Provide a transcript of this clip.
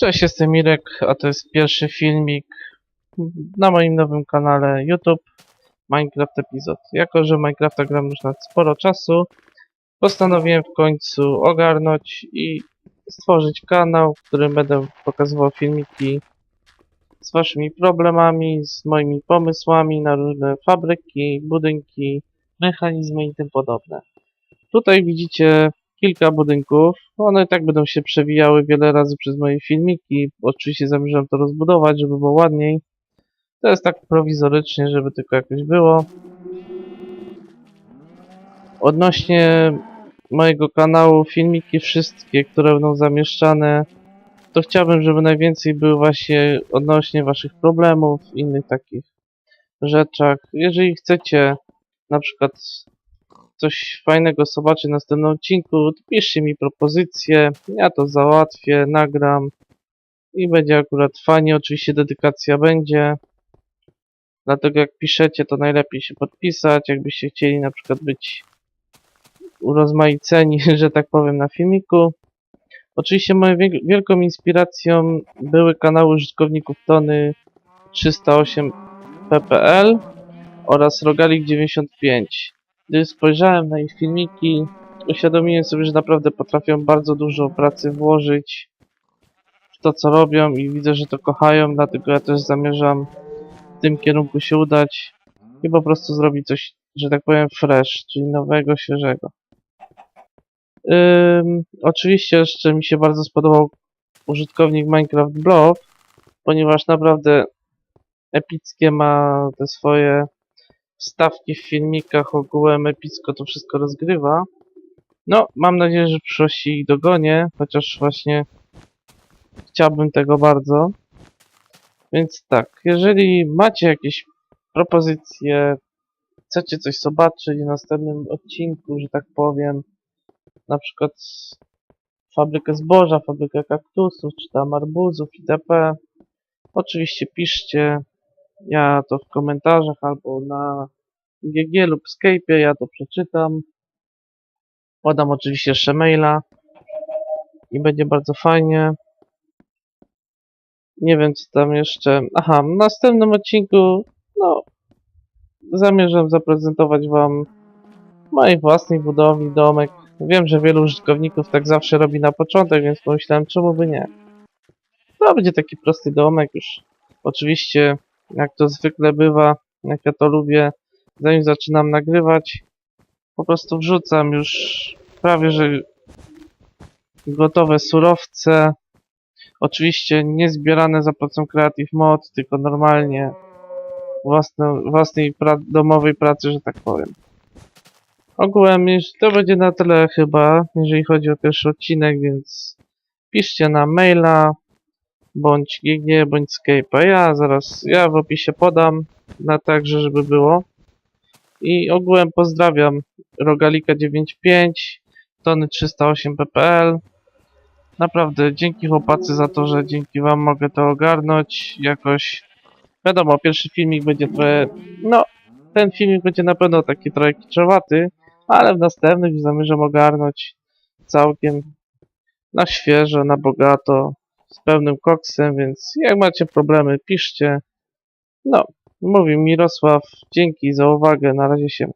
Cześć, jestem Mirek, a to jest pierwszy filmik na moim nowym kanale YouTube Minecraft Epizod. Jako, że Minecrafta gram już na sporo czasu, postanowiłem w końcu ogarnąć i stworzyć kanał, w którym będę pokazywał filmiki z waszymi problemami, z moimi pomysłami na różne fabryki, budynki, mechanizmy i tym podobne. Tutaj widzicie kilka budynków. One i tak będą się przewijały wiele razy przez moje filmiki. Oczywiście zamierzam to rozbudować, żeby było ładniej. To jest tak prowizorycznie, żeby tylko jakoś było. Odnośnie mojego kanału, filmiki wszystkie, które będą zamieszczane, to chciałbym, żeby najwięcej były właśnie odnośnie waszych problemów, innych takich rzeczach. Jeżeli chcecie na przykład coś fajnego zobaczyć w następnym odcinku, piszcie mi propozycje, ja to załatwię, nagram i będzie akurat fajnie, oczywiście dedykacja będzie. Dlatego jak piszecie, to najlepiej się podpisać, jakbyście chcieli na przykład być urozmaiceni, że tak powiem, na filmiku. Oczywiście moją wiel- wielką inspiracją były kanały użytkowników Tony 308 ppl oraz Rogalik 95. Gdy spojrzałem na ich filmiki, uświadomiłem sobie, że naprawdę potrafią bardzo dużo pracy włożyć w to, co robią i widzę, że to kochają, dlatego ja też zamierzam w tym kierunku się udać i po prostu zrobić coś, że tak powiem, fresh, czyli nowego, świeżego. Ym, oczywiście jeszcze mi się bardzo spodobał użytkownik Minecraft Blob, ponieważ naprawdę epickie ma te swoje wstawki w filmikach ogółem epicko to wszystko rozgrywa. No, mam nadzieję, że przyszłości ich dogonię, chociaż właśnie chciałbym tego bardzo. Więc tak, jeżeli macie jakieś propozycje, chcecie coś zobaczyć w następnym odcinku, że tak powiem, na przykład fabrykę zboża, fabrykę kaktusów, czy tam arbuzów itp. Oczywiście piszcie, ja to w komentarzach albo na GG lub Skype'ie, ja to przeczytam. Podam oczywiście jeszcze maila i będzie bardzo fajnie. Nie wiem co tam jeszcze. Aha, w następnym odcinku, no, zamierzam zaprezentować Wam mojej własnej budowli domek. Wiem, że wielu użytkowników tak zawsze robi na początek, więc pomyślałem, czemu by nie. To będzie taki prosty domek już. Oczywiście, jak to zwykle bywa, jak ja to lubię, zanim zaczynam nagrywać, po prostu wrzucam już prawie, że gotowe surowce. Oczywiście nie zbierane za pomocą Creative Mod, tylko normalnie własne, własnej pra domowej pracy, że tak powiem. Ogółem to będzie na tyle chyba, jeżeli chodzi o pierwszy odcinek, więc piszcie na maila, bądź GG, bądź Skype'a. Ja zaraz, ja w opisie podam, na także, żeby było. I ogółem pozdrawiam Rogalika 95, Tony 308 ppl. Naprawdę dzięki chłopacy za to, że dzięki wam mogę to ogarnąć jakoś. Wiadomo, pierwszy filmik będzie trochę, no, ten filmik będzie na pewno taki trochę kiczowaty, ale w następnych zamierzam ogarnąć całkiem na świeżo, na bogato, z pełnym koksem, więc jak macie problemy, piszcie. No, Mówi Mirosław, dzięki za uwagę, na razie się.